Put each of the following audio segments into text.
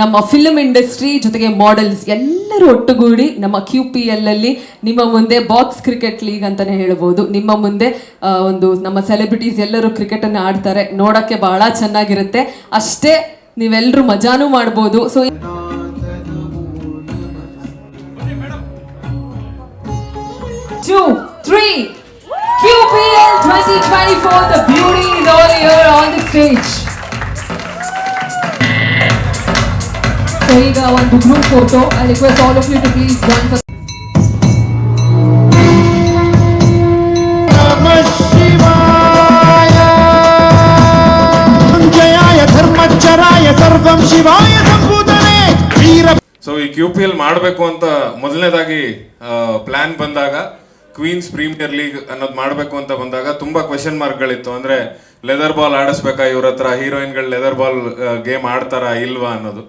ನಮ್ಮ film industry ಜೊತೆಗೆ models ಎಲ್ಲರೂ ಒಟ್ಟುಗೂಡಿ ನಮ್ಮ ಕ್ಯೂ ಪಿ ಎಲ್ ಅಲ್ಲಿ ನಿಮ್ಮ ಮುಂದೆ ಬಾಕ್ಸ್ ಕ್ರಿಕೆಟ್ ಲೀಗ್ ಅಂತಾನೆ ಹೇಳ್ಬೋದು ನಿಮ್ಮ ಮುಂದೆ ಒಂದು ನಮ್ಮ ಸೆಲೆಬ್ರಿಟೀಸ್ ಎಲ್ಲರೂ ಕ್ರಿಕೆಟ್ ಅನ್ನು ಆಡ್ತಾರೆ ನೋಡಕ್ಕೆ ಬಹಳ ಚೆನ್ನಾಗಿರುತ್ತೆ ಅಷ್ಟೇ ನೀವೆಲ್ಲರೂ ಮಜಾನೂ ಮಾಡ್ಬೋದು so two, three. QPL 2024, the beauty is all here on the stage. So ಈಗ ಒಂದು group photo I request all of you to please one so ಈ ಕ್ಯೂ ಪಿ ಎಲ್ ಮಾಡಬೇಕು ಅಂತ ಮೊದಲನೇದಾಗಿ ಪ್ಲಾನ್ ಬಂದಾಗ ಕ್ವೀನ್ಸ್ ಪ್ರೀಮಿಯರ್ ಲೀಗ್ ಅನ್ನೋದು ಮಾಡಬೇಕು ಅಂತ ಬಂದಾಗ ತುಂಬಾ ಕ್ವೆಶನ್ ಮಾರ್ಕ್ಗಳಿತ್ತು ಅಂದ್ರೆ ಲೆದರ್ ಬಾಲ್ ಆಡಿಸ್ಬೇಕಾ? ಇವ್ರ ಹತ್ರ ಹೀರೋಯಿನ್ಗಳು ಲೆದರ್ ಬಾಲ್ ಗೇಮ್ ಆಡ್ತಾರಾ ಇಲ್ವಾ ಅನ್ನೋದು.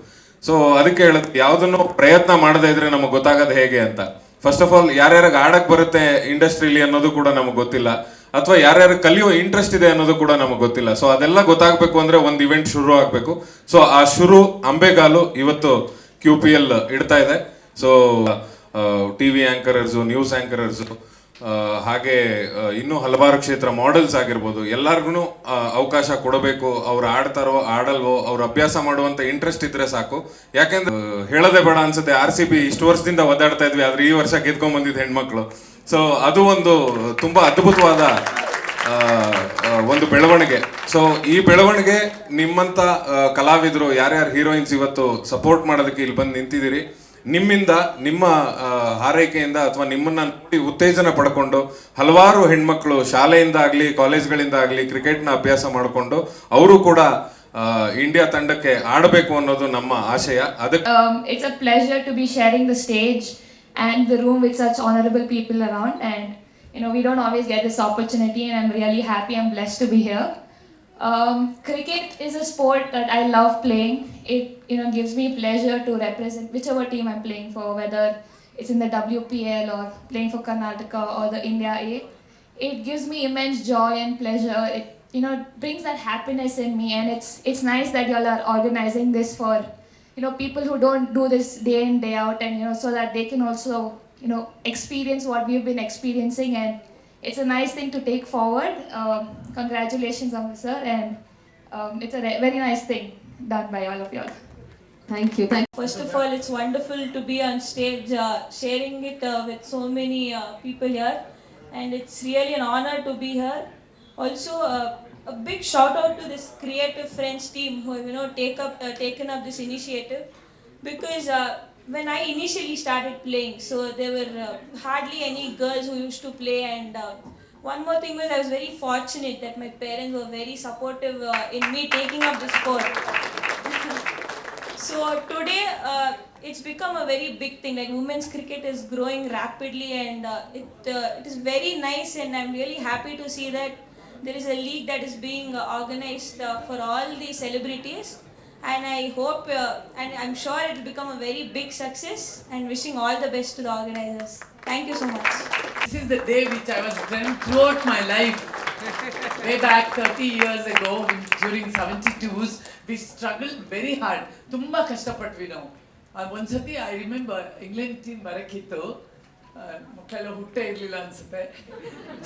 ಸೊ ಅದಕ್ಕೆ ಹೇಳದ್, ಯಾವ್ದನ್ನು ಪ್ರಯತ್ನ ಮಾಡದೇ ಇದ್ರೆ ನಮಗೆ ಗೊತ್ತಾಗೋದು ಹೇಗೆ ಅಂತ. ಫಸ್ಟ್ ಆಫ್ ಆಲ್ ಯಾರ್ಯಾರಿಗೆ ಆಡಕ್ ಬರುತ್ತೆ ಇಂಡಸ್ಟ್ರಿಲಿ ಅನ್ನೋದು ಕೂಡ ನಮಗೆ ಗೊತ್ತಿಲ್ಲ. ಅಥವಾ ಯಾರ್ಯಾರು ಕಲಿಯೋ ಇಂಟ್ರೆಸ್ಟ್ ಇದೆ ಅನ್ನೋದು ಕೂಡ ನಮಗೆ ಗೊತ್ತಿಲ್ಲ. ಸೊ ಅದೆಲ್ಲ ಗೊತ್ತಾಗ್ಬೇಕು ಅಂದ್ರೆ ಒಂದು ಇವೆಂಟ್ ಶುರು ಆಗಬೇಕು. ಸೊ ಆ ಶುರು ಅಂಬೆಗಾಲು ಇವತ್ತು ಕ್ಯೂ ಪಿ ಎಲ್ ಇಡ್ತಾ ಇದೆ. So TV anchors news anchors ಹಾಗೆ ಇನ್ನೂ ಹಲವಾರು ಕ್ಷೇತ್ರ ಮಾಡೆಲ್ಸ್ ಆಗಿರ್ಬೋದು ಎಲ್ಲರಿಗೂ ಅವಕಾಶ ಕೊಡಬೇಕು ಅವ್ರು ಆಡ್ತಾರೋ ಆಡಲ್ವೋ ಅವ್ರು ಅಭ್ಯಾಸ ಮಾಡುವಂತ ಇಂಟ್ರೆಸ್ಟ್ ಇದ್ರೆ ಸಾಕು. ಯಾಕೆಂದ್ರೆ ಹೇಳದೆ ಬೇಡ ಅನ್ಸುತ್ತೆ ಆರ್ ಸಿ ಬಿ ಇಷ್ಟು ವರ್ಷದಿಂದ ಒದ್ದಾಡ್ತಾ ಇದ್ವಿ ಆದ್ರೆ ಈ ವರ್ಷ ಗೆದ್ಕೊಂಡ್ ಬಂದಿದ್ದು ಹೆಣ್ಮಕ್ಳು. ಸೊ ಅದು ಒಂದು ತುಂಬಾ ಅದ್ಭುತವಾದ ಒಂದು ಬೆಳವಣಿಗೆ. ಸೊ ಈ ಬೆಳವಣಿಗೆ ನಿಮ್ಮಂತ ಆ, ಕಲಾವಿದರು ಯಾರ್ಯಾರು ಹೀರೋಯಿನ್ಸ್ ಇವತ್ತು ಸಪೋರ್ಟ್ ಮಾಡೋದಕ್ಕೆ ಇಲ್ಲಿ ಬಂದು ನಿಂತಿದ್ದೀರಿ ನಿಮ್ಮಿಂದ, ನಿಮ್ಮ ಹಾರೈಕೆಯಿಂದ ಅಥವಾ ನಿಮ್ಮನ್ನ ನೋಡಿ ಉತ್ತೇಜನ ಪಡ್ಕೊಂಡು ಹಲವಾರು ಹೆಣ್ಮಕ್ಳು ಶಾಲೆಯಿಂದ ಆಗ್ಲಿ ಕಾಲೇಜ್ಗಳಿಂದ ಆಗ್ಲಿ ಕ್ರಿಕೆಟ್ನ ಅಭ್ಯಾಸ ಮಾಡಿಕೊಂಡು ಅವರು ಕೂಡ ಇಂಡಿಯಾ ತಂಡಕ್ಕೆ ಆಡಬೇಕು ಅನ್ನೋದು ನಮ್ಮ ಆಶಯ. ಅದಕ್ಕೆ it's a pleasure to be sharing the stage and the room with such honourable people around and you know we don't always get this opportunity and I am really happy I am blessed to be here Um, cricket is a sport that I love playing. It you know gives me pleasure to represent whichever team I'm playing for, whether it's in the WPL or playing for Karnataka or the India A. It gives me immense joy and pleasure. It you know brings that happiness in me, and it's it's nice that y'all are organizing this for you know people who don't do this day in day out and you know so that they can also you know experience what we've been experiencing and it's a nice thing to take forward. Um, congratulations, officer, and um, it's a very nice thing done by all of you. Thank you. Thank First of all, it's wonderful to be on stage, uh, sharing it uh, with so many uh, people here, and it's really an honor to be here. Also, uh, a big shout out to this creative French team who have you know take up uh, taken up this initiative because. Uh, when I initially started playing, so there were uh, hardly any girls who used to play, and uh, one more thing was I was very fortunate that my parents were very supportive uh, in me taking up the sport. So today, uh, it's become a very big thing. Like women's cricket is growing rapidly, and uh, it uh, it is very nice. And I'm really happy to see that there is a league that is being organized for all the celebrities And I hope, uh, and I'm sure it will become a very big success. And wishing all the best to the organizers. Thank you so much. This is the day which I was dreamt throughout my life. Way back 30 years ago, during 72s, we struggled very hard. ತುಂಬ ಕಷ್ಟಪಟ್ವಿ ನಾವು ಆ, ಒಂದ್ಸತಿ I remember England team ಬರಕ್ಕಿತ್ತು ಆ, ಮಕ್ಕಳೆಲ್ಲ ಹುಟ್ಟೆ ಇರಲಿಲ್ಲ ಅನ್ಸುತ್ತೆ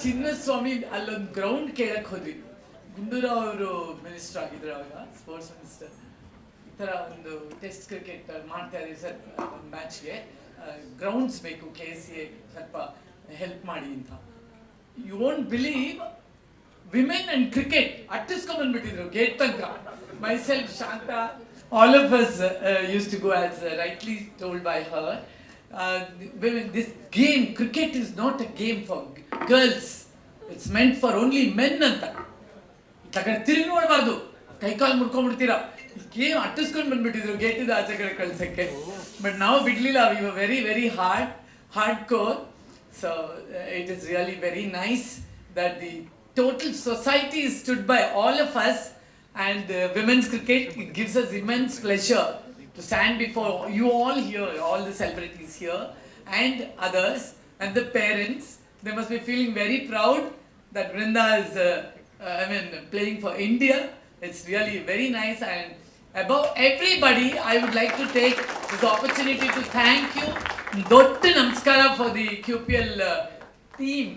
ಚಿನ್ನಸ್ವಾಮಿ ಅಲ್ಲೊಂದು ಗ್ರೌಂಡ್ ಕೇಳಕ್ ಹೋದ್ವಿ ಗುಂಡೂರಾವ್ ಅವರು ಮಿನಿಸ್ಟರ್ ಆಗಿದ್ರು ಅವಾಗ ಸ್ಪೋರ್ಟ್ಸ್ ಮಿನಿಸ್ಟರ್ ಈ ಥರ ಒಂದು ಟೆಸ್ಟ್ ಕ್ರಿಕೆಟ್ ಮಾಡ್ತಾ ಇದ್ದೀವಿ ಸರ್ ಮ್ಯಾಚ್ಗೆ ಗ್ರೌಂಡ್ಸ್ ಬೇಕು ಕೆ ಸಿ ಎ ಸ್ವಲ್ಪ ಹೆಲ್ಪ್ ಮಾಡಿ ಅಂತ. You won't believe women and cricket ಅಟ್ಟಿಸ್ಕೊಂಡ್ ಬಂದ್ಬಿಟ್ಟಿದ್ರು ಗೇಟ್ ತನಕ. Myself Shantha all of us used to go as rightly told by her this game cricket is not a game for girls it's meant for only men ಅಂತ. ತಗೊಂಡು ತಿರುಗಿ ನೋಡಬಾರ್ದು. ಕೈ ಕಾಲು ಮುಡ್ಕೊಂಡ್ಬಿಡ್ತೀರಾ game ಅಟ್ಟಿಸ್ಕೊಂಡು ಬಂದ್ಬಿಟ್ಟಿದ್ರು ಗೇಟಿದ ಆಚೆ ಕಡೆ ಕಳ್ಸಕ್ಕೆ but ನಾವು ಬಿಡ್ಲಿಲ್ಲ we very very hard hard core so it is really very nice that the total society stood by all of us and women's cricket it gives us immense pleasure to stand before you all here, all the celebrities here, and others, and the parents. They must be feeling very proud that Vrinda is, uh, uh, I mean, playing for India. It's really very nice, and Above everybody, I would like to take this opportunity to thank you. Dottu Namaskara for the QPL uh, team.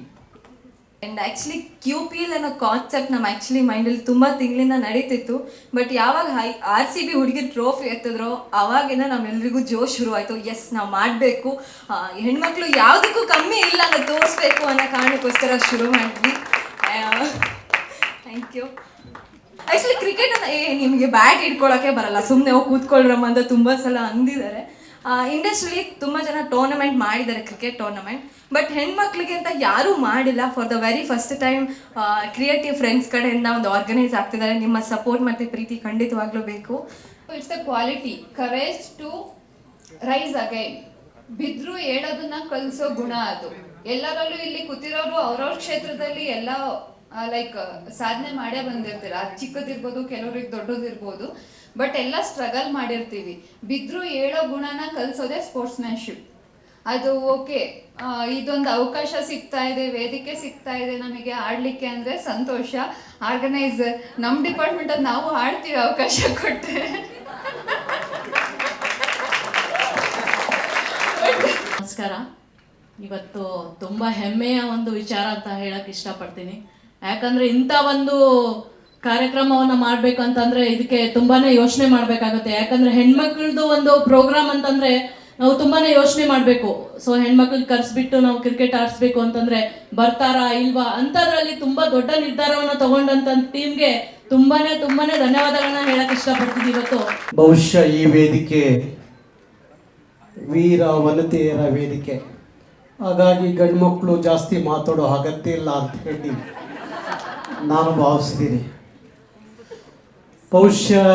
And actually Q P L ಅನ್ನೋ concept ನಮ್ಮ actually ಮೈಂಡಲ್ಲಿ ತುಂಬ ತಿಂಗಳಿಂದ ನಡೀತಿತ್ತು. But ಯಾವಾಗ ಹೈ R C B ಹುಡುಗಿ trophy ಎತ್ತಿದ್ರೋ ಅವಾಗಿಂದ ನಮ್ಮೆಲ್ರಿಗೂ ಜೋಶ್ ಶುರು ಆಯಿತು ಎಸ್ ನಾವು ಮಾಡಬೇಕು. ಹೆಣ್ಮಕ್ಳು ಯಾವುದಕ್ಕೂ ಕಮ್ಮಿ ಇಲ್ಲ ಅಂತ ತೋರಿಸ್ಬೇಕು ಅನ್ನೋ ಕಾರಣಕ್ಕೋಸ್ಕರ ಶುರು ಮಾಡಿದ್ವಿ. ಥ್ಯಾಂಕ್ ಯು ಆ್ಯಕ್ಚುಲಿ ಕ್ರಿಕೆಟ್ ಏ, ನಿಮಗೆ ಬ್ಯಾಟ್ ಇಟ್ಕೊಳ್ಳೋಕೆ ಬರಲ್ಲ. ಸುಮ್ಮನೆ ಹೋಗಿ ಕೂತ್ಕೊಳ್ರಮ್ಮ ಅಂತ ತುಂಬ ಸಲ ಅಂದಿದ್ದಾರೆ. ಇಂಡಸ್ಟ್ರಿಲಿ ತುಂಬ ಜನ ಟೂರ್ನಮೆಂಟ್ ಮಾಡಿದ್ದಾರೆ ಕ್ರಿಕೆಟ್ ಟೂರ್ನಮೆಂಟ್ ಬಟ್ ಹೆಣ್ಮಕ್ಳಿಗೆ ಅಂತ ಯಾರೂ ಮಾಡಿಲ್ಲ. For the very first time creative friends ಕಡೆಯಿಂದ ಒಂದು ಆರ್ಗನೈಸ್ ಆಗ್ತಿದ್ದಾರೆ. ನಿಮ್ಮ ಸಪೋರ್ಟ್ ಮತ್ತು ಪ್ರೀತಿ ಖಂಡಿತವಾಗ್ಲೂ ಬೇಕು. It's the quality courage to rise again ಬಿದ್ದರೂ ಹೇಳೋದನ್ನ ಕಲಿಸೋ ಗುಣ ಅದು. ಎಲ್ಲರಲ್ಲೂ ಇಲ್ಲಿ ಕೂತಿರೋರು ಅವ್ರವ್ರ ಕ್ಷೇತ್ರದಲ್ಲಿ ಎಲ್ಲ ಲೈಕ್ ಸಾಧನೆ ಮಾಡೇ ಬಂದಿರ್ತೀರ. ಅದು ಚಿಕ್ಕದಿರ್ಬೋದು, ಕೆಲವ್ರಿಗೆ ದೊಡ್ಡದಿರ್ಬೋದು ಬಟ್ ಎಲ್ಲ ಸ್ಟ್ರಗಲ್ ಮಾಡಿರ್ತೀವಿ. ಬಿದ್ರು ಹೇಳೋ ಗುಣನ ಕಲಿಸೋದೇ ಸ್ಪೋರ್ಟ್ಸ್ಮ್ಯಾನ್ಶಿಪ್ ಅದು ಓಕೆ ಇದೊಂದು ಅವಕಾಶ ಸಿಗ್ತಾ ಇದೆ, ವೇದಿಕೆ ಸಿಗ್ತಾ ಇದೆ ನಮಗೆ ಆಡಲಿಕ್ಕೆ ಅಂದ್ರೆ ಸಂತೋಷ. ಆರ್ಗನೈಸರ್ ನಮ್ಮ ಡಿಪಾರ್ಟ್ಮೆಂಟ್ ಅದು ನಾವು ಆಡ್ತೀವಿ ಅವಕಾಶ ಕೊಟ್ಟರೆ ನಮಸ್ಕಾರ. ಇವತ್ತು ತುಂಬ ಹೆಮ್ಮೆಯ ಒಂದು ವಿಚಾರ ಅಂತ ಹೇಳಕ್ ಇಷ್ಟಪಡ್ತೀನಿ. ಯಾಕಂದ್ರೆ ಇಂಥ ಒಂದು ಕಾರ್ಯಕ್ರಮವನ್ನು ಮಾಡ್ಬೇಕು ಅಂತಂದ್ರೆ ಇದಕ್ಕೆ ತುಂಬಾನೇ ಯೋಚನೆ ಮಾಡ್ಬೇಕಾಗುತ್ತೆ. ಯಾಕಂದ್ರೆ ಹೆಣ್ಮಕ್ಳದ್ದು ಒಂದು ಪ್ರೋಗ್ರಾಮ್ ಅಂತಂದ್ರೆ ನಾವು ತುಂಬಾನೇ ಯೋಚನೆ ಮಾಡಬೇಕು. ಸೊ ಹೆಣ್ಮಕ್ಳಿಗೆ ಕರ್ಸ್ಬಿಟ್ಟು ನಾವು ಕ್ರಿಕೆಟ್ ಆಡಿಸ್ಬೇಕು ಅಂತಂದ್ರೆ ಬರ್ತಾರಾ ಇಲ್ವಾ ಅಂಥದ್ರಲ್ಲಿ ತುಂಬಾ ದೊಡ್ಡ ನಿರ್ಧಾರವನ್ನು ತಗೊಂಡಂತ ಟೀಮ್ಗೆ ತುಂಬಾನೇ ತುಂಬಾನೇ ಧನ್ಯವಾದಗಳನ್ನ ಹೇಳಕ್ ಇಷ್ಟಪಡ್ತೀನಿ ಇವತ್ತು. ಬಹುಶಃ ಈ ವೇದಿಕೆ ವೀರ ವನಿತೆಯರ ವೇದಿಕೆ. ಹಾಗಾಗಿ ಗಂಡ್ಮಕ್ಳು ಜಾಸ್ತಿ ಮಾತಾಡೋ ಅಗತ್ಯ ಇಲ್ಲ ಅಂತ ಹೇಳಿ. ನಾನು ಭಾವಿಸ್ತೀನಿ. ಬಹುಶಃ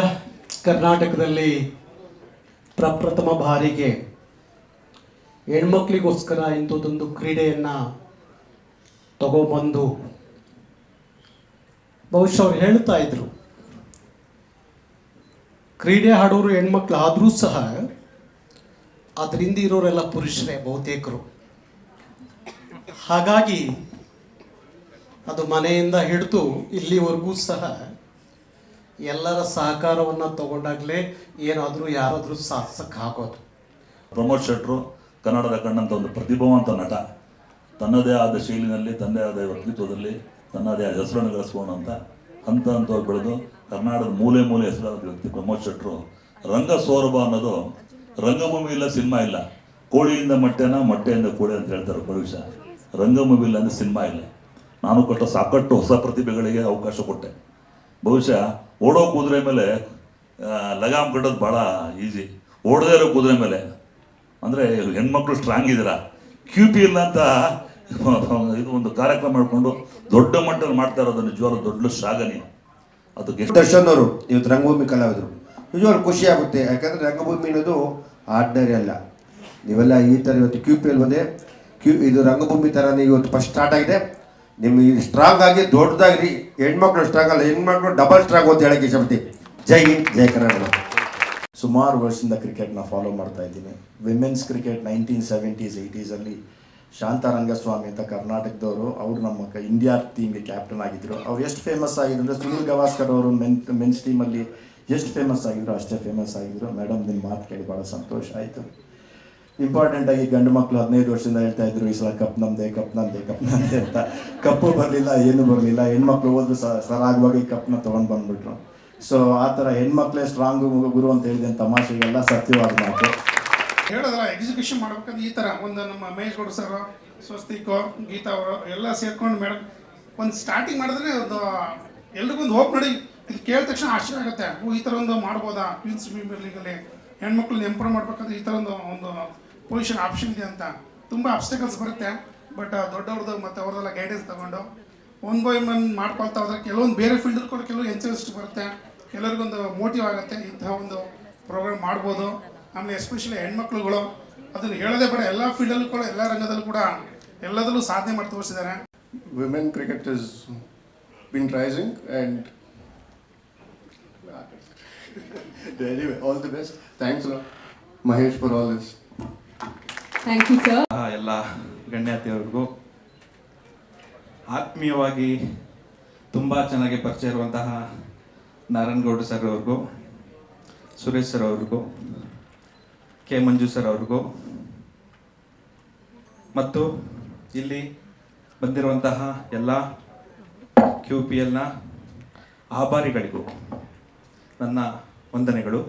ಕರ್ನಾಟಕದಲ್ಲಿ ಪ್ರಪ್ರಥಮ ಬಾರಿಗೆ ಹೆಣ್ಮಕ್ಳಿಗೋಸ್ಕರ ಇಂಥದ್ದೊಂದು ಕ್ರೀಡೆಯನ್ನು ತಗೊಬಂದು ಬಹುಶಃ ಅವ್ರು ಹೇಳ್ತಾ ಇದ್ರು. ಕ್ರೀಡೆ ಆಡೋರು ಹೆಣ್ಮಕ್ಳು ಆದರೂ ಸಹ ಅದರಿಂದ ಇರೋರೆಲ್ಲ ಪುರುಷರೇ ಬಹುತೇಕರು. ಹಾಗಾಗಿ ಅದು ಮನೆಯಿಂದ ಹಿಡಿದು ಇಲ್ಲಿವರೆಗೂ ಸಹ ಎಲ್ಲರ ಸಹಕಾರವನ್ನು ತಗೊಂಡಾಗಲೇ ಏನಾದರೂ ಯಾರಾದರೂ ಸಾಧಿಸಕ್ಕೆ ಹಾಕೋದು ಪ್ರಮೋದ್ ಶೆಟ್ರು, ಕನ್ನಡದ ಕಣ್ಣಂತ ಒಂದು ಪ್ರತಿಭಾವಂತ ನಟ. ತನ್ನದೇ ಆದ ಶೈಲಿನಲ್ಲಿ, ತನ್ನದೇ ಆದ ವ್ಯಕ್ತಿತ್ವದಲ್ಲಿ, ತನ್ನದೇ ಆದ ಹೆಸರನ್ನು ಗಳಿಸ್ಕೊಂಡಂತ ಹಂತ ಹಂತವಾಗಿ ಬೆಳೆದು ಕರ್ನಾಟಕದ ಮೂಲೆ ಮೂಲೆ ಹೆಸರಾದ ವ್ಯಕ್ತಿ ಪ್ರಮೋದ್ ಶೆಟ್ರು. ರಂಗ ಸೌರಭ ಅನ್ನೋದು ರಂಗಭೂಮಿ ಇಲ್ಲ, ಸಿನಿಮಾ ಇಲ್ಲ. ಕೋಳಿಯಿಂದ ಮೊಟ್ಟೆನ, ಮೊಟ್ಟೆಯಿಂದ ಕೋಳಿ ಅಂತ ಹೇಳ್ತಾರೆ ಭವಿಷ್ಯ. ರಂಗಭೂಮಿ ಇಲ್ಲ ಅಂದರೆ ಸಿನಿಮಾ ಇಲ್ಲ. ನಾನು ಕೊಟ್ಟ ಸಾಕಷ್ಟು ಹೊಸ ಪ್ರತಿಭೆಗಳಿಗೆ ಅವಕಾಶ ಕೊಟ್ಟೆ. ಬಹುಶಃ ಓಡೋ ಕುದುರೆ ಮೇಲೆ ಲಗಾಮ್ ಕಟ್ಟೋದು ಭಾಳ ಈಸಿ ಓಡದೇ ಇರೋ ಕುದುರೆ ಮೇಲೆ, ಅಂದರೆ ಹೆಣ್ಮಕ್ಳು ಸ್ಟ್ರಾಂಗ್ ಇದ್ದೀರಾ? ಕ್ಯೂ ಪಿ ಇಲ್ಲ ಅಂತ ಇದು ಒಂದು ಕಾರ್ಯಕ್ರಮ ಮಾಡಿಕೊಂಡು ದೊಡ್ಡ ಮಟ್ಟದಲ್ಲಿ ಮಾಡ್ತಾ ಇರೋದು ನಿಜವಾಗ್ಲೂ ದೊಡ್ಡ ಶ್ಲಾಘನೀಯ ಅದು ದರ್ಶನ್ ಅವರು ಇವತ್ತು ರಂಗಭೂಮಿ ಕಲಾವಿದರು. ನಿಜವಾಗ್ಲೂ ಖುಷಿ ಆಗುತ್ತೆ. ಯಾಕಂದ್ರೆ ರಂಗಭೂಮಿ ಅನ್ನೋದು ಆರ್ಡಿನರಿ ಅಲ್ಲ. ನೀವೆಲ್ಲ ಈ ಥರ ಇವತ್ತು ಕ್ಯೂ ಪಿ ಎಲ್ ಕ್ಯೂ ಇದು ರಂಗಭೂಮಿ ಥರನೇ ಇವತ್ತು ಫಸ್ಟ್ ಸ್ಟಾರ್ಟ್ ಆಗಿದೆ. ನಿಮ್ಗೆ ಸ್ಟ್ರಾಂಗ್ ಆಗಿ ದೊಡ್ಡದಾಗಿ ಹೆಣ್ಮಕ್ಳು ಸ್ಟ್ರಾಂಗ್ ಅಲ್ಲ, ಹೆಣ್ಮಕ್ಳು ಡಬಲ್ ಸ್ಟ್ರಾಂಗ್ ಅಂತ ಹೇಳಕ್ಕೆ ಇಷ್ಟಪಡ್ತೀನಿ. ಜೈ ಹಿಂದ್, ಜೈ ಕರ್ನಾಟಕ. ಸುಮಾರು ವರ್ಷದಿಂದ ಕ್ರಿಕೆಟ್ನ ಫಾಲೋ ಮಾಡ್ತಾ ಇದ್ದೀನಿ. ವಿಮೆನ್ಸ್ ಕ್ರಿಕೆಟ್ ನೈನ್ಟೀನ್ ಸೆವೆಂಟೀಸ್ ಏಯ್ಟೀಸಲ್ಲಿ ಶಾಂತಾರಂಗಸ್ವಾಮಿ ಅಂತ ಕರ್ನಾಟಕದವರು, ಅವರು ನಮ್ಮ ಇಂಡಿಯಾ ಟೀಮ್ಗೆ ಕ್ಯಾಪ್ಟನ್ ಆಗಿದ್ದರು ಅವ್ರು ಎಷ್ಟು ಫೇಮಸ್ ಆಗಿದ್ರು ಅಂದರೆ ಸುನಿಲ್ ಗವಾಸ್ಕರ್ ಅವರು ಮೆನ್ ಮೆನ್ಸ್ ಟೀಮಲ್ಲಿ ಎಷ್ಟು ಫೇಮಸ್ ಆಗಿದ್ರು ಅಷ್ಟೇ ಫೇಮಸ್ ಆಗಿದ್ರು. ಮೇಡಮ್ ನಿಮ್ಮ ಮಾತು ಕೇಳಿ ಭಾಳ ಸಂತೋಷ. ಆಯಿತು. ಇಂಪಾರ್ಟೆಂಟ್ ಆಗಿ ಗಂಡು ಮಕ್ಕಳು ಹದಿನೈದು ವರ್ಷದಿಂದ ಹೇಳ್ತಾ ಇದ್ರು, ಈ ಸಲ ಕಪ್ ನಮ್ದೆ ಕಪ್ ನಮ್ದೆ ಕಪ್ ಅಂತ. ಕಪ್ಪು ಬರಲಿಲ್ಲ, ಏನು ಬರಲಿಲ್ಲ. ಹೆಣ್ಮಕ್ಳು ಹೋದ್ರು ಸ ಆಗುವಾಗ ಈ ಕಪ್ನ ತೊಗೊಂಡು ಬಂದ್ಬಿಟ್ರು. ಸೊ ಆ ಥರ ಹೆಣ್ಮಕ್ಳೇ ಸ್ಟ್ರಾಂಗ್ ಗುರು ಅಂತ ಹೇಳಿದ ತಮಾಷೆಗೆಲ್ಲ ಸತ್ಯವಾದ ಮಾತು. ಹೇಳಿದ್ರ ಎಕ್ಸಿಕ್ಯೂಷನ್ ಮಾಡ್ಬೇಕಂದ್ರೆ ಈ ಥರ. ಒಂದು ನಮ್ಮ ಮಹೇಶ್ ಗೌಡ ಸರ್, ಸ್ವಸ್ತಿಕೋ, ಗೀತಾ ಅವರು, ಎಲ್ಲ ಸೇರ್ಕೊಂಡು ಮೇಡಮ್, ಒಂದು ಸ್ಟಾರ್ಟಿಂಗ್ ಮಾಡಿದ್ರೆ ಒಂದು ಎಲ್ರಿಗೊಂದು ಹೋಪ್ ನೋಡಿ, ಇದು ಕೇಳಿದ ತಕ್ಷಣ ಆಶ್ಚರ್ಯ ಆಗುತ್ತೆ. ಈ ಥರ ಒಂದು ಮಾಡ್ಬೋದಾ? ಪ್ರಿನ್ಸ್ ಹೆಣ್ಮಕ್ಳನ್ನ ಎಂಪ್ರೂವ್ ಮಾಡ್ಬೇಕಂದ್ರೆ ಈ ಥರ ಒಂದು ಒಂದು ಪೊಸಿಷನ್ ಆಪ್ಷನ್ ಇದೆ ಅಂತ. ತುಂಬ ಅಬ್ಸ್ಟಕಲ್ಸ್ ಬರುತ್ತೆ ಬಟ್ ದೊಡ್ಡವ್ರದ್ದು ಮತ್ತು ಅವ್ರದ್ದೆಲ್ಲ ಗೈಡೆನ್ಸ್ ತಗೊಂಡು ಒನ್ ಬೈ ಒನ್ ಮಾಡ್ಕೊಳ್ತಾ ಹೋದ್ರೆ ಕೆಲವೊಂದು ಬೇರೆ ಫೀಲ್ಡ್ ಕೂಡ ಕೆಲವು ಎಂಚರಿಸ್ಟ್ ಬರುತ್ತೆ. ಕೆಲವ್ರಿಗೊಂದು ಮೋಟಿವ್ ಆಗುತ್ತೆ ಇಂತಹ ಒಂದು ಪ್ರೋಗ್ರಾಮ್ ಮಾಡ್ಬೋದು. ಆಮೇಲೆ ಎಸ್ಪೆಷಲಿ ಹೆಣ್ಮಕ್ಳುಗಳು, ಅದನ್ನು ಹೇಳೋದೇ ಬೇಡ, ಎಲ್ಲ ಫೀಲ್ಡಲ್ಲೂ ಕೂಡ, ಎಲ್ಲ ರಂಗದಲ್ಲೂ ಕೂಡ ಎಲ್ಲದರಲ್ಲೂ ಸಾಧನೆ ಮಾಡಿ ತೋರಿಸಿದ್ದಾರೆ women cricket is been rising and all the best thanks Mahesh for all this thank you sir ಎಲ್ಲ ಗಣ್ಯಾತಿಯವ್ರಿಗೂ ಆತ್ಮೀಯವಾಗಿ ತುಂಬ ಚೆನ್ನಾಗಿ ಪರಿಚಯ ಇರುವಂತಹ ನಾರಾಯಣಗೌಡ ಸರ್ ಅವ್ರಿಗೂ, ಸುರೇಶ್ ಸರ್ ಅವ್ರಿಗೂ, ಕೆ ಮಂಜು ಸರ್ ಅವ್ರಿಗೂ, ಮತ್ತು ಇಲ್ಲಿ ಬಂದಿರುವಂತಹ ಎಲ್ಲ ಕ್ಯೂ ಪಿ ಎಲ್ನ ಆಭಾರಿಗಳಿಗೂ ನನ್ನ ವಂದನೆಗಳು.